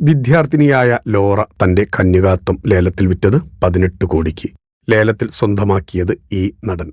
വിദ്യാർത്ഥിനിയായ Laura തന്റെ കന്യകാത്വം ലേലത്തിൽ വിറ്റത് പതിനെട്ട് കോടിക്ക്. ലേലത്തിൽ സ്വന്തമാക്കിയത് ഈ നടൻ.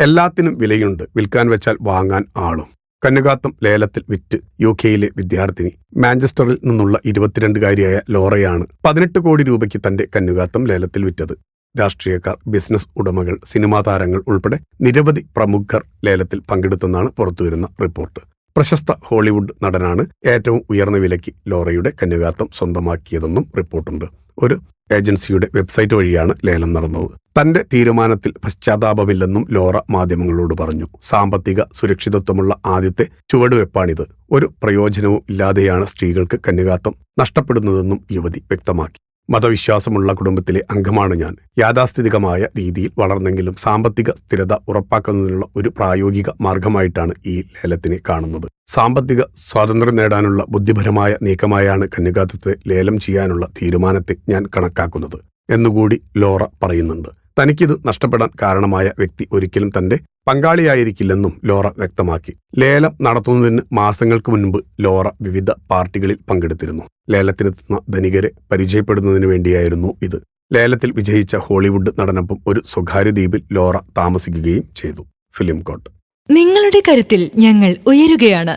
എല്ലാത്തിനും വിലയുണ്ട്. വിൽക്കാൻ വെച്ചാൽ വാങ്ങാൻ ആളും. കന്യകാത്വം ലേലത്തിൽ വിറ്റ് യു കെയിലെ വിദ്യാർത്ഥിനി. മാഞ്ചസ്റ്ററിൽ നിന്നുള്ള ഇരുപത്തിരണ്ടുകാരിയായ ലോറയാണ് പതിനെട്ട് കോടി രൂപയ്ക്ക് തന്റെ കന്യകാത്വം ലേലത്തിൽ വിറ്റത്. രാഷ്ട്രീയക്കാർ ബിസിനസ് ഉടമകൾ സിനിമാ താരങ്ങൾ ഉൾപ്പെടെ നിരവധി പ്രമുഖർ ലേലത്തിൽ പങ്കെടുത്തെന്നാണ് പുറത്തുവരുന്ന റിപ്പോർട്ട്. പ്രശസ്ത ഹോളിവുഡ് നടനാണ് ഏറ്റവും ഉയർന്ന വിലയ്ക്ക് ലോറയുടെ കന്യകാത്വം സ്വന്തമാക്കിയതെന്നും റിപ്പോർട്ടുണ്ട്. ഒരു ഏജൻസിയുടെ വെബ്സൈറ്റ് വഴിയാണ് ലേലം നടന്നത്. തന്റെ തീരുമാനത്തിൽ പശ്ചാത്താപമില്ലെന്നും ലോറ മാധ്യമങ്ങളോട് പറഞ്ഞു. സാമ്പത്തിക സുരക്ഷിതത്വമുള്ള ആദ്യത്തെ ചുവടുവെപ്പാണിത്. ഒരു പ്രയോജനവും ഇല്ലാതെയാണ് സ്ത്രീകൾക്ക് കന്യകാത്വം നഷ്ടപ്പെടുന്നതെന്നും യുവതി വ്യക്തമാക്കി. മതവിശ്വാസമുള്ള കുടുംബത്തിലെ അംഗമാണ് ഞാൻ. യാഥാസ്ഥിതികമായ രീതിയിൽ വളർന്നെങ്കിലും സാമ്പത്തിക സ്ഥിരത ഉറപ്പാക്കുന്നതിനുള്ള ഒരു പ്രായോഗിക മാർഗമായിട്ടാണ് ഈ ലേലത്തിനെ കാണുന്നത്. സാമ്പത്തിക സ്വാതന്ത്ര്യം നേടാനുള്ള ബുദ്ധിപരമായ നീക്കമായാണ് കന്യകാത്വത്തെ ലേലം ചെയ്യാനുള്ള തീരുമാനത്തെ ഞാൻ കണക്കാക്കുന്നത് എന്നുകൂടി ലോറ പറയുന്നുണ്ട്. തനിക്കിത് നഷ്ടപ്പെടാൻ കാരണമായ വ്യക്തി ഒരിക്കലും തന്റെ പങ്കാളിയായിരിക്കില്ലെന്നും ലോറ വ്യക്തമാക്കി. ലേലം നടത്തുന്നതിന് മാസങ്ങൾക്ക് മുൻപ് ലോറ വിവിധ പാർട്ടികളിൽ പങ്കെടുത്തിരുന്നു. ലേലത്തിനെത്തുന്ന ധനികരെ പരിചയപ്പെടുന്നതിന് വേണ്ടിയായിരുന്നു ഇത്. ലേലത്തിൽ വിജയിച്ച ഹോളിവുഡ് നടനൊപ്പം ഒരു സ്വകാര്യ ദ്വീപിൽ ലോറ താമസിക്കുകയും ചെയ്തു. ഫിലിം കോട്ട്. നിങ്ങളുടെ കരുത്തിൽ ഞങ്ങൾ ഉയരുകയാണ്.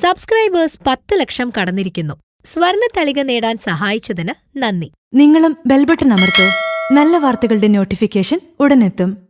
സബ്സ്ക്രൈബേഴ്സ് പത്ത് ലക്ഷം കടന്നിരിക്കുന്നു. സ്വർണ തളിക നേടാൻ സഹായിച്ചതിന് നന്ദി. നിങ്ങളും ബെൽബട്ടൺ അമർത്തോ. നല്ല വാർത്തകളുടെ നോട്ടിഫിക്കേഷൻ ഉടനെത്തും.